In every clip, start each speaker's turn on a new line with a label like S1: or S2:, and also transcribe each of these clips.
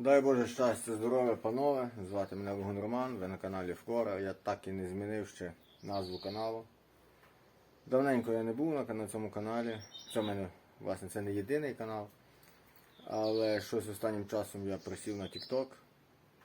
S1: Дай Боже щастя, здоров'я, панове. Звати мене Вогон Роман, ви на каналі Вкора. Я так і не змінив ще назву каналу. Давненько я не був на, цьому каналі. Це мене, власне, це не єдиний канал. Але щось останнім часом я присів на TikTok.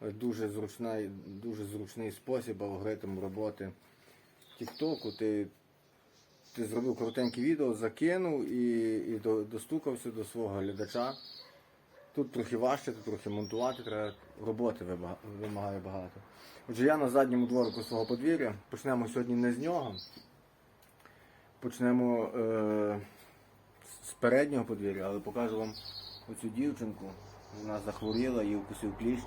S1: Дуже зручний, дуже зручний спосіб алгоритм роботи TikTok. Ти, ти зробив коротеньке відео, закинув і, і до- достукався до свого глядача. Тут трохи важче, тут трохи монтувати, треба роботи вимагає багато. Отже, я на задньому дворику свого подвір'я. Почнемо сьогодні не з нього. Почнемо е- з переднього подвір'я, але покажу вам оцю дівчинку. Вона захворіла, її вкусив кліщ.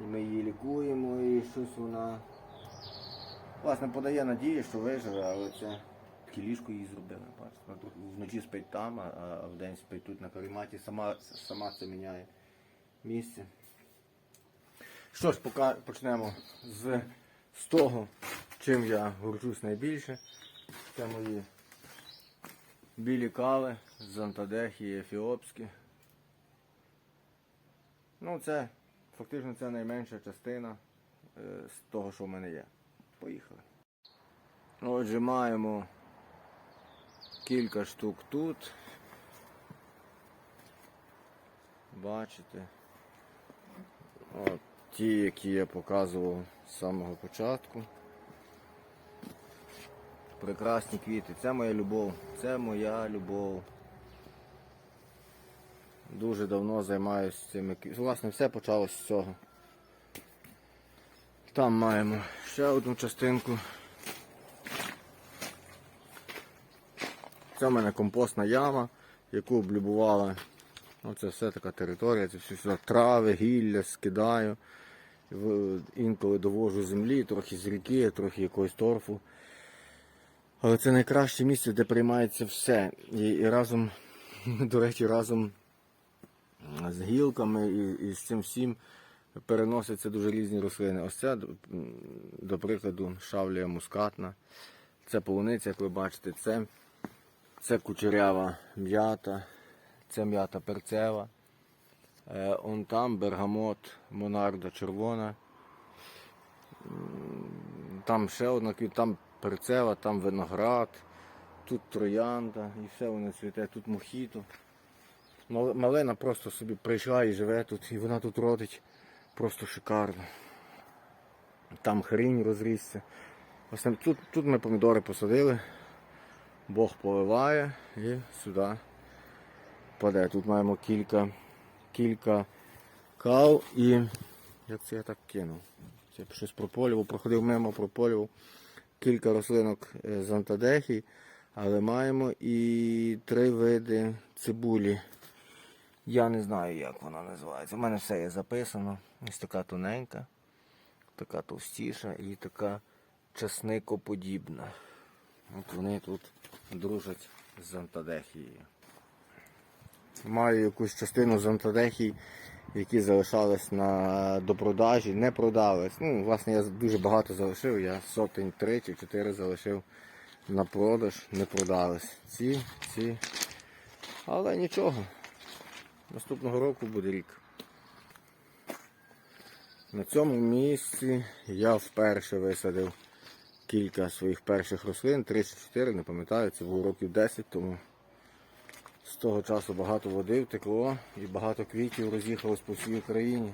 S1: І ми її лікуємо, і щось вона. Власне, подає надії, що виживе, але це ліжко їй зробили. Вночі спить там, а, вдень спить тут на карематі, сама, сама це міняє місце. Що ж, пока почнемо з, з того, чим я горжусь найбільше. Це мої білі кави з Антадехії ефіопські. Ну, це фактично це найменша частина е, з того, що в мене є. Поїхали. Отже, маємо кілька штук тут. Бачите. От ті, які я показував з самого початку. Прекрасні квіти. Це моя любов. Це моя любов. Дуже давно займаюся цими квітами. Власне, все почалось з цього. Там маємо ще одну частинку. Це в мене компостна яма, яку облюбувала. Оце все така територія, це все сюди трави, гілля скидаю. Інколи довожу землі, трохи з ріки, трохи якогось торфу. Але це найкраще місце, де приймається все. І, і разом, до речі, разом з гілками і, і з цим всім переносяться дуже різні рослини. Ось це, до прикладу, шавлія мускатна. Це полуниця, як ви бачите, це, це кучерява м'ята, це м'ята перцева. Е, он там бергамот, монарда червона. Там ще одна там перцева, там виноград, тут троянда і все воно цвіте, тут мохіто. Малина просто собі прийшла і живе тут, і вона тут родить просто шикарно. Там хрінь розрісся. Тут, тут ми помідори посадили, Бог поливає і сюди паде. Тут маємо кілька, кілька кав і як це я так кинув? Це щось прополював, проходив мимо прополював кілька рослинок е, з антадехій, але маємо і три види цибулі. Я не знаю, як вона називається. У мене все є записано. Ось така тоненька, така товстіша і така часникоподібна. От вони тут дружать з антадехією. Маю якусь частину з антадехій, які залишались на допродажі, не продались. Ну, власне, я дуже багато залишив, я сотень три чи чотири залишив на продаж, не продались. Ці, ці. Але нічого. Наступного року буде рік. На цьому місці я вперше висадив кілька своїх перших рослин, 3-4, не пам'ятаю, це було років 10 тому. З того часу багато води втекло і багато квітів роз'їхалось по всій Україні.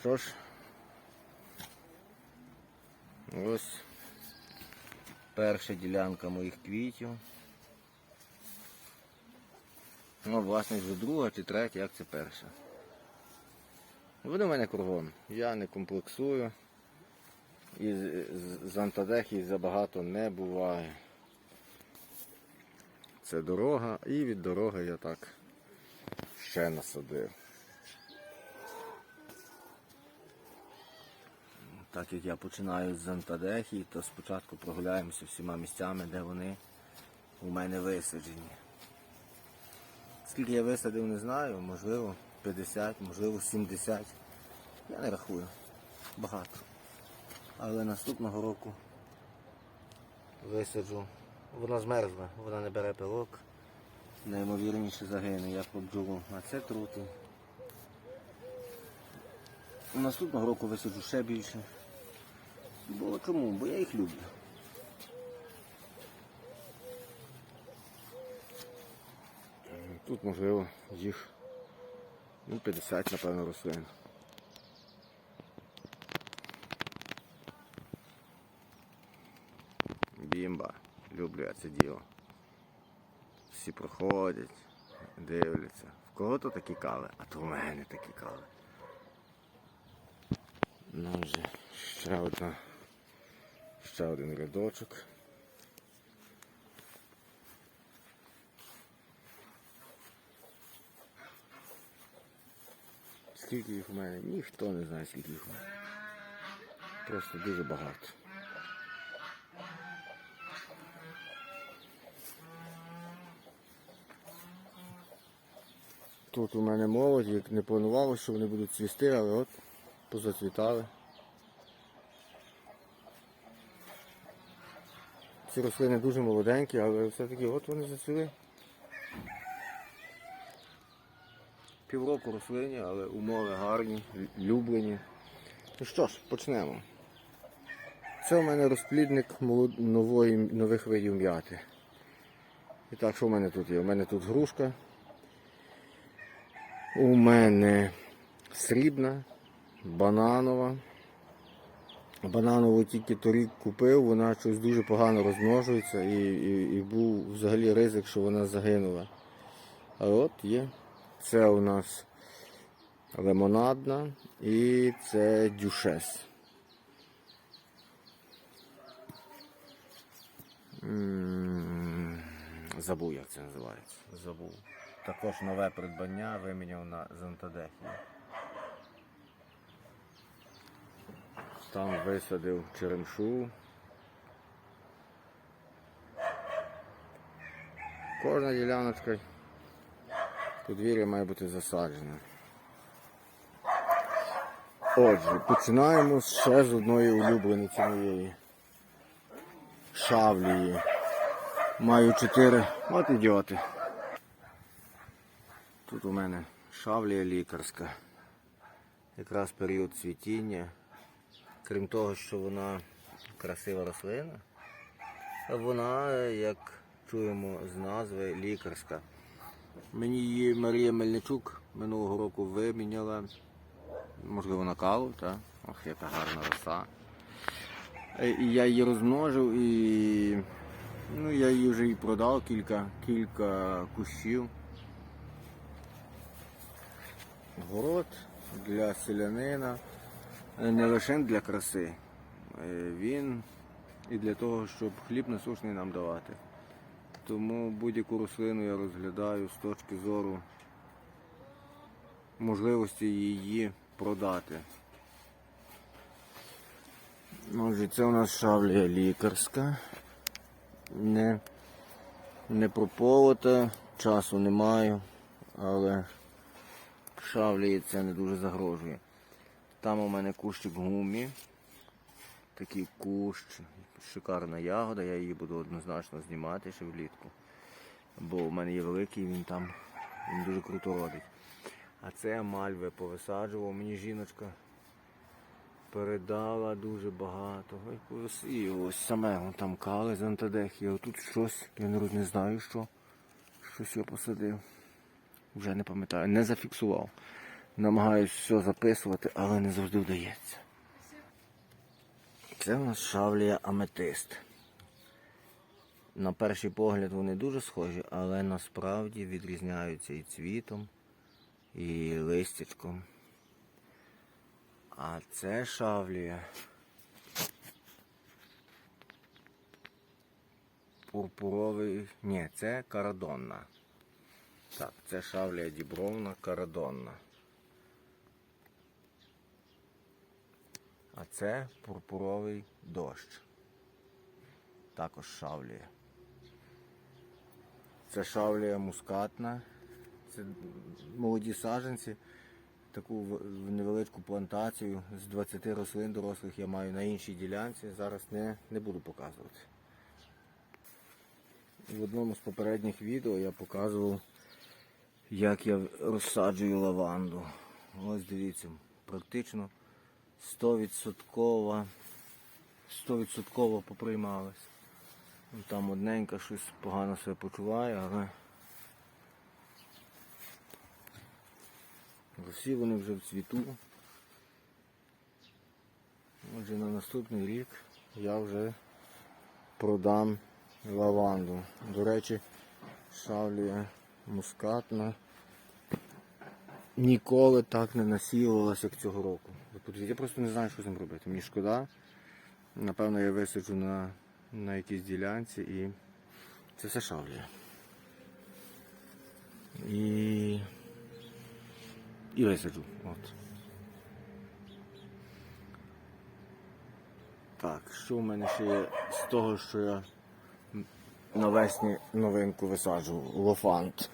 S1: Що ж, ось перша ділянка моїх квітів. Ну, власне, вже друга чи третя, як це перша. Вони в мене кругом. Я не комплексую. І з, антадехії забагато не буває. Це дорога, і від дороги я так ще насадив. Так як я починаю з антадехії, то спочатку прогуляємося всіма місцями, де вони у мене висаджені. Скільки я висадив, не знаю, можливо 50, можливо 70. Я не рахую. Багато. Але наступного року висаджу. Вона змерзла, вона не бере пилок. Наймовірніше загине. Я по на це труту. Наступного року висаджу ще більше. Бо чому? Бо я їх люблю. Тут можливо їх ну, 50, напевно, рослин. Бімба. Люблю я це діло. Всі проходять, дивляться. В кого то такі кави, а то в мене такі кави. Ну вже ще одна, ще один рядочок. Скільки їх у мене? Ніхто не знає, скільки їх у мене. Просто дуже багато. Тут у мене молодь, як не планувалося, що вони будуть цвісти, але от позацвітали. Ці рослини дуже молоденькі, але все-таки от вони зацвіли. Півроку рослині, але умови гарні, лю- люблені. Ну що ж, почнемо. Це у мене розплідник нової, нових видів м'яти. І так, що в мене тут є? У мене тут грушка. У мене срібна, бананова. Бананову тільки торік купив, вона щось дуже погано розмножується і, і, і був взагалі ризик, що вона загинула. А от є. Це у нас лимонадна і це дюшес. Забув, як це називається. Забув. Також нове придбання виміняв на Зонтадехію. Там висадив черемшу. Кожна діляночка подвір'я має бути засаджена. Отже, починаємо ще з одної улюблениці моєї шавлії. Маю чотири. От ідіоти. Тут у мене шавлія лікарська. Якраз період цвітіння. Крім того, що вона красива рослина, вона, як чуємо з назви, лікарська. Мені її Марія Мельничук минулого року виміняла. Можливо, на каву, так? Ох, яка гарна роса. Е, І я її розмножив і ну, я її вже і продав кілька, кілька кущів. Город для селянина, е, не лише для краси. Е, Він і для того, щоб хліб насушний нам давати. Тому будь-яку рослину я розглядаю з точки зору можливості її продати. Отже, це у нас шавлія лікарська. Не, не прополота, часу не маю, але шавлії це не дуже загрожує. Там у мене кущик гумі. Такий кущ, шикарна ягода, я її буду однозначно знімати ще влітку. Бо в мене є великий, він там він дуже круто родить. А це мальви повисаджував, мені жіночка передала дуже багато. І ось саме там кали з антидехії. А тут щось, я не знаю що. Щось я посадив. Вже не пам'ятаю, не зафіксував. Намагаюсь все записувати, але не завжди вдається. Це у нас шавлія аметист. На перший погляд вони дуже схожі, але насправді відрізняються і цвітом, і листячком. А це шавлія. Пурпуровий. Ні, це карадонна. Так, це шавлія дібровна карадонна. А це пурпуровий дощ. Також шавлія. Це шавлія мускатна. Це молоді саджанці. Таку невеличку плантацію з 20 рослин дорослих я маю на іншій ділянці. Зараз не, не буду показувати. В одному з попередніх відео я показував, як я розсаджую лаванду. Ось дивіться, практично 100%, 100% поприймалась. Ну, Там одненька щось погано себе почуває, але всі вони вже в цвіту. Отже, на наступний рік я вже продам лаванду. До речі, шавлія мускатна. Ніколи так не насіювалася, як цього року. Я просто не знаю, що з ним робити. Мені шкода. Напевно, я висаджу на, на якійсь ділянці і це все шавлія. І, і висаджу. От. Так, що в мене ще є з того, що я навесні новинку висаджу? Лофант.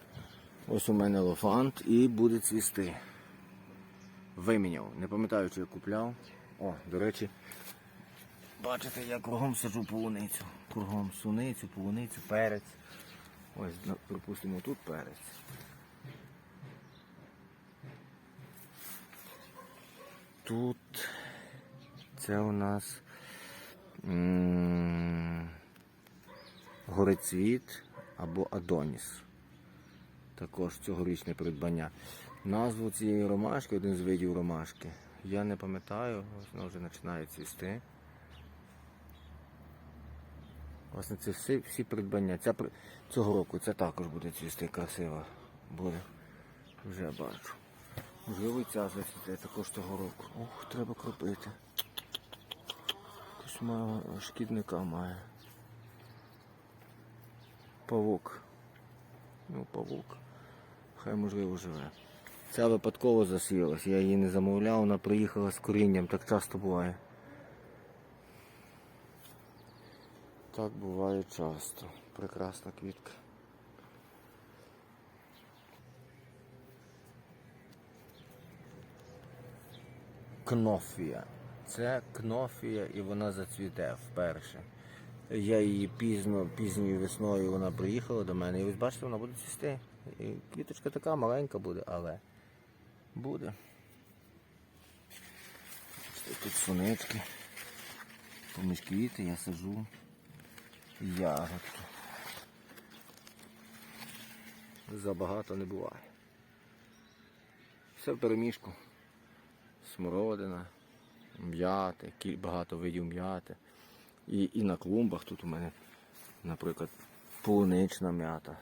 S1: Ось у мене лофант і буде цвісти. Виміняв. Не пам'ятаю, чи я купляв. О, до речі, бачите, я кругом саджу полуницю. Кругом суницю, полуницю, перець. Ось, припустимо, тут перець. Тут це у нас горецвіт або Адоніс. Також цьогорічне придбання. Назву цієї ромашки, один з видів ромашки, я не пам'ятаю, вона вже починає цвісти. Власне, це всі, всі придбання. Ця, цього року це також буде цвісти красиво. Буде. Вже бачу. Можливо, ця зацвіте також цього року. Ох, треба кропити. Якось має шкідника має. Павук. Ну, павук. Хай можливо живе. Ця випадково засіялась, я її не замовляв, вона приїхала з корінням, так часто буває. Так буває часто. Прекрасна квітка. Кнофія. Це кнофія і вона зацвіте вперше. Я її пізно, пізньою весною вона приїхала до мене. І ось бачите, вона буде цвісти. І квіточка така маленька буде, але буде. Тут сонечки. Поміж квіти я сажу ягодки. Забагато не буває. Все в переміжку. Смородина, м'яти, багато видів м'яти. І, і на клумбах тут у мене, наприклад, полунична м'ята.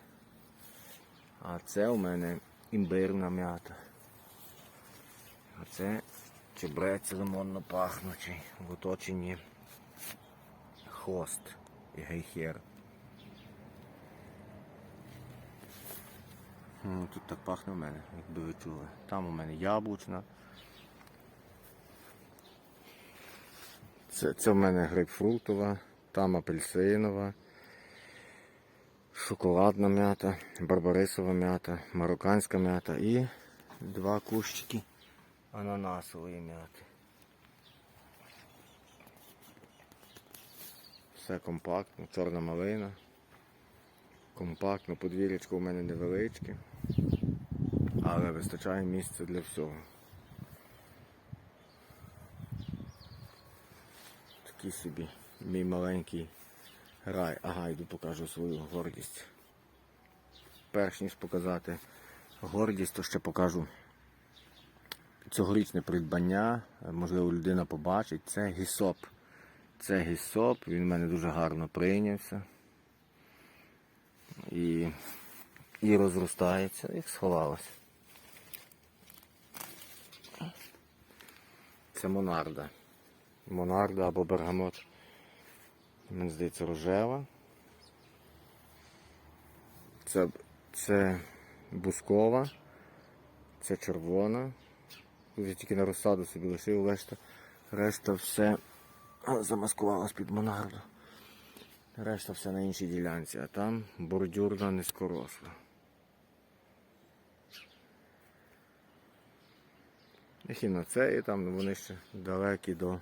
S1: А це у мене імбирна м'ята. А це чебрець лимонно пахнучий в оточенні хост і гейхер. Тут так пахне у мене, якби ви чули. Там у мене яблучна. Це, це в мене грейпфрутова, там апельсинова, шоколадна м'ята, барбарисова м'ята, марокканська м'ята і два кущики ананасової м'яти. Все компактно, чорна малина. Компактно, подвір'ячко у мене невеличке, але вистачає місця для всього. Такий собі мій маленький рай. Ага, йду покажу свою гордість. Перш ніж показати гордість, то ще покажу цьогорічне придбання. Можливо, людина побачить. Це гісоп. Це гісоп, він в мене дуже гарно прийнявся. І, і розростається, і сховалося. Це монарда. Монарда або бергамот. Мені здається, рожева. Це, це бускова, це червона. Тут я тільки на розсаду собі лишив, решта, решта все замаскувалась під монарду. Решта все на іншій ділянці, а там бордюрна низькоросла. Ехіноцеї там, ну, вони ще далекі до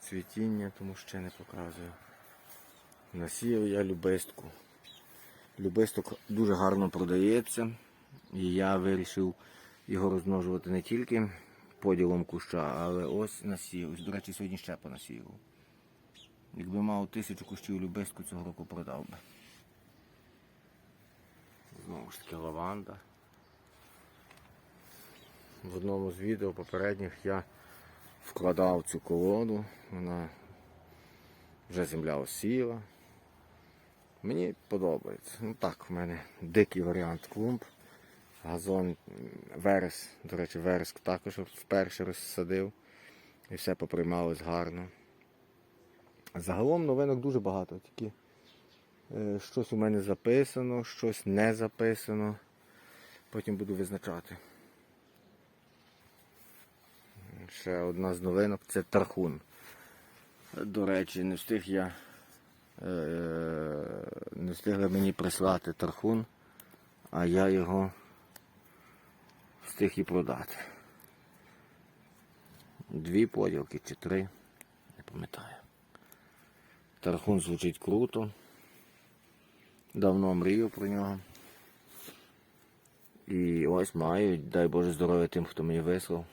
S1: цвітіння, тому ще не показую. Насіяв я любистку. Любисток дуже гарно продається. І я вирішив його розмножувати не тільки поділом куща, але ось насів. До речі, сьогодні ще понасіяв. Якби мав тисячу кущів любистку, цього року продав би. Знову ж таки лаванда. В одному з відео попередніх я вкладав цю колоду, вона вже земля осіла. Мені подобається. Ну так, в мене дикий варіант клумб. Газон верес, до речі, верес також вперше розсадив. І все поприймалось гарно. Загалом новинок дуже багато, тільки е, щось у мене записано, щось не записано. Потім буду визначати. Ще одна з новинок це тархун. До речі, не встиг я. е, Не встигли мені прислати тархун, а я його встиг і продати. Дві поділки чи три, не пам'ятаю. Тархун звучить круто. Давно мрію про нього. І ось маю, дай Боже здоров'я тим, хто мені вислав.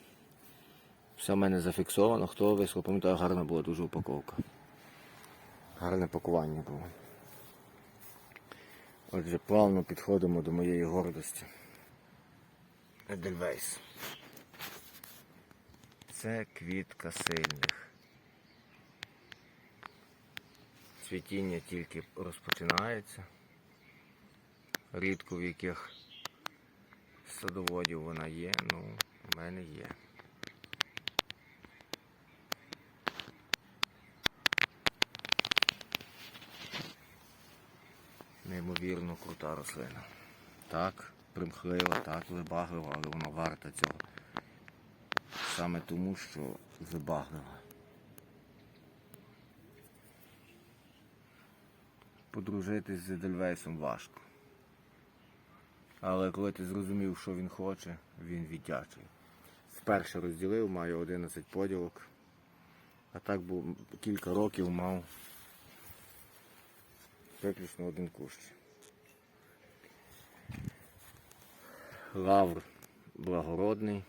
S1: Все в мене зафіксовано. Хто вислав, пам'ятаю, гарна була дуже упаковка. Гарне пакування було. Отже, плавно підходимо до моєї гордості. Едельвейс. Це квітка сильних. Цвітіння тільки розпочинається. Рідко в яких садоводів вона є, ну, в мене є. Неймовірно крута рослина. Так, примхлива, так, вибаглива, але вона варта цього. Саме тому, що вибаглива. Подружитись з Едельвейсом важко. Але коли ти зрозумів, що він хоче, він віддячує. Вперше розділив, маю 11 поділок. А так був кілька років мав виключно один кущ. Лавр благородний.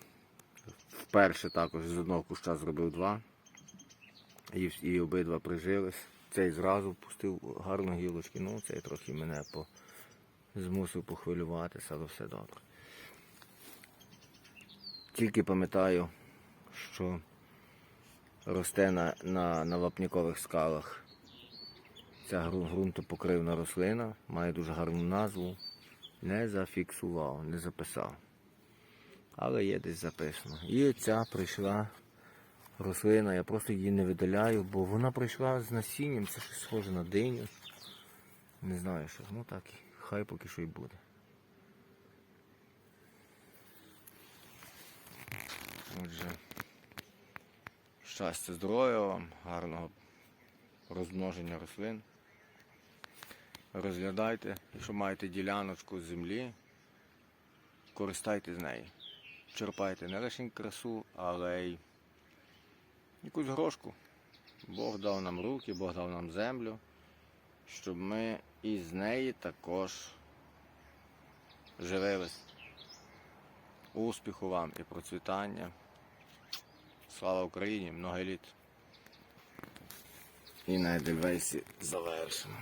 S1: Вперше також з одного куща зробив два. І, і обидва прижились. Цей зразу пустив гарно гілочки, ну цей трохи мене по... змусив похвилюватися, але все добре. Тільки пам'ятаю, що росте на, на, на вапнякових скалах ця гру- ґрунтопокривна рослина, має дуже гарну назву. Не зафіксував, не записав. Але є десь записано. І ця прийшла рослина, я просто її не видаляю, бо вона прийшла з насінням, це щось схоже на диню. Не знаю що. Ну так, хай поки що й буде. Отже, щастя, здоров'я вам, гарного розмноження рослин. Розглядайте, якщо маєте діляночку землі, користайтесь нею. Черпайте не лише красу, але й якусь грошку. Бог дав нам руки, Бог дав нам землю, щоб ми із неї також живились. Успіху вам і процвітання. Слава Україні, много літ. І на Едельвейсі завершимо.